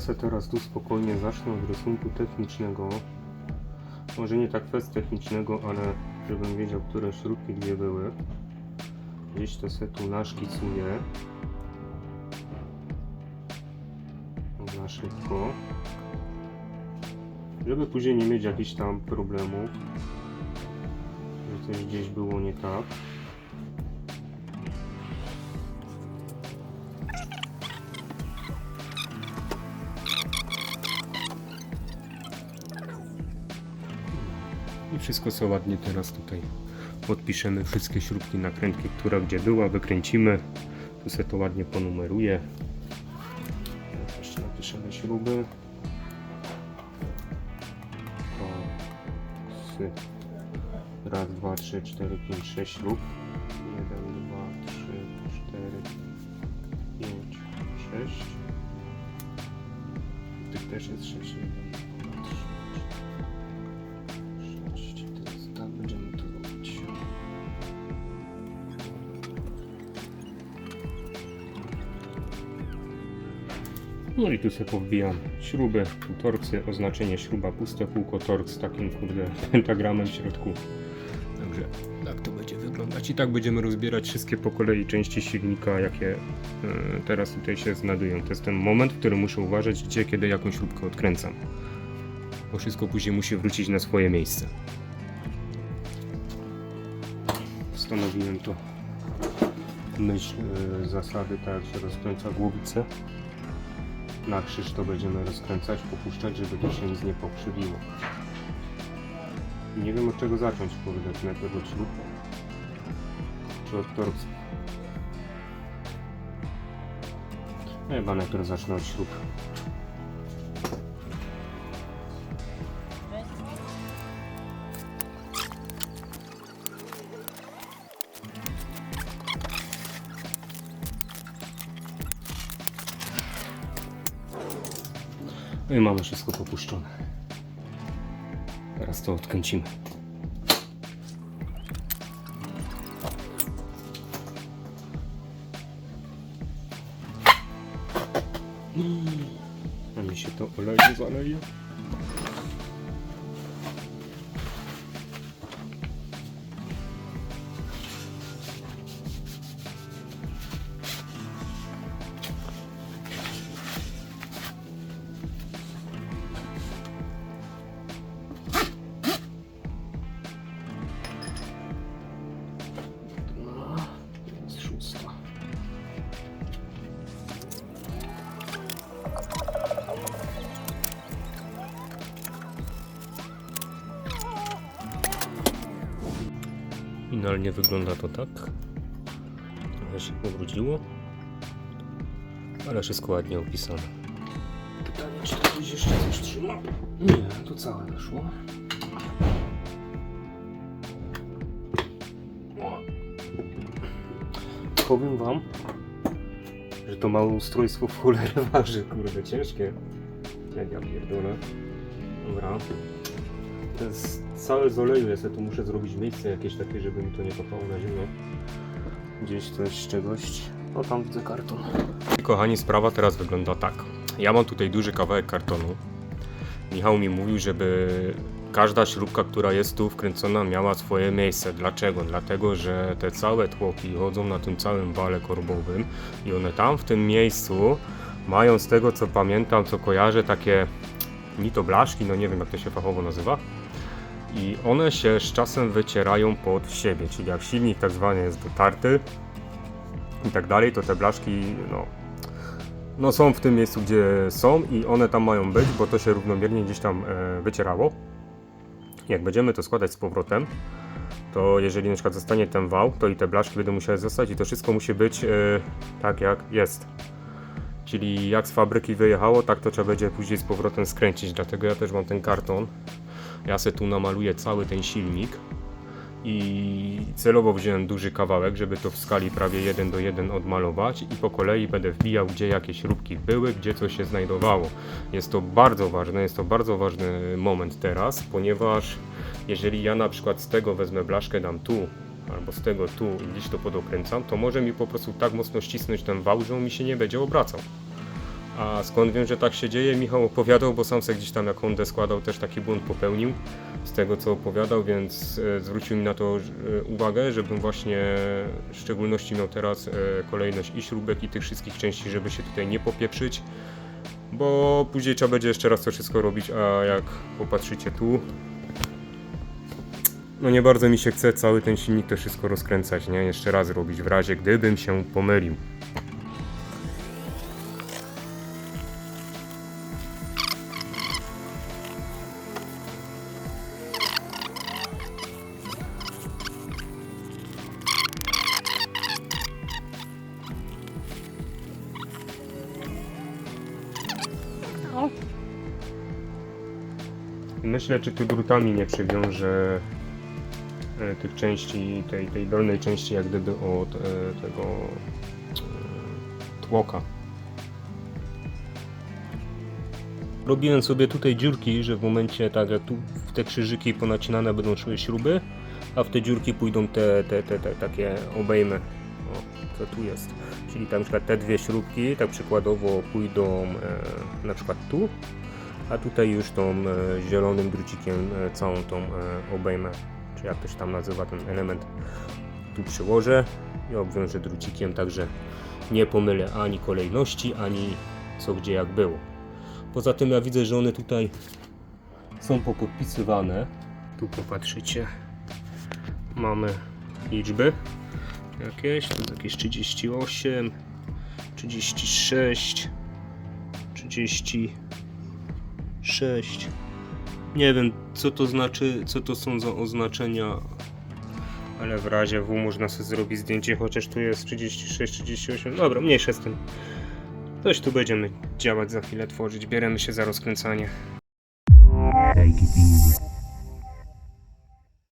Ja se teraz tu spokojnie zacznę od rysunku technicznego. Może nie tak fest technicznego, ale żebym wiedział, które śrubki gdzie były. Gdzieś to se tu naszkicuję. Na szybko. Żeby później nie mieć jakichś tam problemów. Że coś gdzieś było nie tak. Wszystko co ładnie teraz tutaj podpiszemy wszystkie śrubki nakrętki, która gdzie była, wykręcimy. Tu sobie to ładnie ponumeruję. Jeszcze napiszemy śruby. Koksy. Raz, dwa, trzy, cztery, pięć, sześć śrub. Jeden, dwa, trzy, cztery, pięć, sześć. Tych też jest sześć. No i tu sobie powbijam śruby, tu torksy, oznaczenie śruba, puste kółko, tork z takim kurde pentagramem w środku. Także tak to będzie wyglądać i tak będziemy rozbierać wszystkie po kolei części silnika, jakie e, teraz tutaj się znajdują. To jest ten moment, w którym muszę uważać, gdzie, kiedy jaką śrubkę odkręcam. Bo wszystko później musi wrócić na swoje miejsce. Stanowiłem to myśl, e, zasady, tak jak się rozkręca głowicę. Na krzyż to będziemy rozkręcać, popuszczać, żeby to się nic nie pokrzywiło. Nie wiem od czego zacząć, kurde, najpierw od śrub, czy od torców. No Chyba najpierw zacznę od śrub. No i mamy wszystko popuszczone. Teraz to odkręcimy. A mi się to oleju zaleje. Finalnie wygląda to tak. Trochę się powróciło. Ale wszystko ładnie opisane. Pytanie, czy to gdzieś jeszcze coś trzyma? Nie, to całe weszło. Powiem wam, że to małe ustrojstwo w cholerę waży, kurde, ciężkie. Jak ja pierdolę. Dobra. To jest całe z oleju, ja sobie tu muszę zrobić miejsce jakieś takie, żeby mi to nie kopało na ziemię. Gdzieś coś z czegoś. O, tam widzę karton. Kochani, sprawa teraz wygląda tak. Ja mam tutaj duży kawałek kartonu. Michał mi mówił, żeby każda śrubka, która jest tu wkręcona, miała swoje miejsce. Dlaczego? Dlatego, że te całe tłoki chodzą na tym całym wale korbowym i one tam w tym miejscu mają z tego co pamiętam, co kojarzę, takie ni to blaszki, no nie wiem jak to się fachowo nazywa. I one się z czasem wycierają pod siebie, czyli jak silnik tak zwany jest dotarty i tak dalej, to te blaszki no, no są w tym miejscu, gdzie są i one tam mają być, bo to się równomiernie gdzieś tam e, wycierało. Jak będziemy to składać z powrotem, to jeżeli na przykład zostanie ten wał, to i te blaszki będą musiały zostać i to wszystko musi być e, tak jak jest. Czyli jak z fabryki wyjechało, tak to trzeba będzie później z powrotem skręcić. Dlatego ja też mam ten karton. Ja se tu namaluję cały ten silnik i celowo wziąłem duży kawałek, żeby to w skali prawie 1 do 1 odmalować i po kolei będę wbijał, gdzie jakie śrubki były, gdzie co się znajdowało. Jest to bardzo ważne, jest to bardzo ważny moment teraz, ponieważ jeżeli ja na przykład z tego wezmę blaszkę, dam tu, albo z tego tu i gdzieś to podokręcam, to może mi po prostu tak mocno ścisnąć ten wał, że on mi się nie będzie obracał. A skąd wiem, że tak się dzieje? Michał opowiadał, bo sam se gdzieś tam jak Hondę składał też taki błąd popełnił z tego co opowiadał, więc e, zwrócił mi na to e, uwagę, żebym właśnie w szczególności miał teraz e, kolejność i śrubek i tych wszystkich części, żeby się tutaj nie popieprzyć, bo później trzeba będzie jeszcze raz to wszystko robić, a jak popatrzycie tu, no nie bardzo mi się chce cały ten silnik to wszystko rozkręcać, nie? Jeszcze raz robić w razie gdybym się pomylił. Myślę, czy tu drutami nie przywiążę e, tych części, tej, tej dolnej części jak gdyby od e, tego e, tłoka. Robiłem sobie tutaj dziurki, że w momencie tak jak tu w te krzyżyki ponacinane będą szły śruby, a w te dziurki pójdą te, te, te, te takie obejmy. Co tu jest? Czyli tam na przykład te dwie śrubki, tak przykładowo pójdą e, na przykład tu, a tutaj już tą e, zielonym drucikiem e, całą tą e, obejmę, czy jak to się tam nazywa ten element, tu przyłożę i obwiążę drucikiem, także nie pomylę ani kolejności, ani co gdzie jak było. Poza tym ja widzę, że one tutaj są popodpisywane. Tu popatrzycie, mamy liczby jakieś, tu jest jakieś 38, 36, 30, 6. Nie wiem, co to znaczy, co to są za oznaczenia, ale w razie W można sobie zrobić zdjęcie, chociaż tu jest 36, 38. Dobra, mniejsze z tym. Coś tu będziemy działać za chwilę, tworzyć. Bieremy się za rozkręcanie. Take it easy.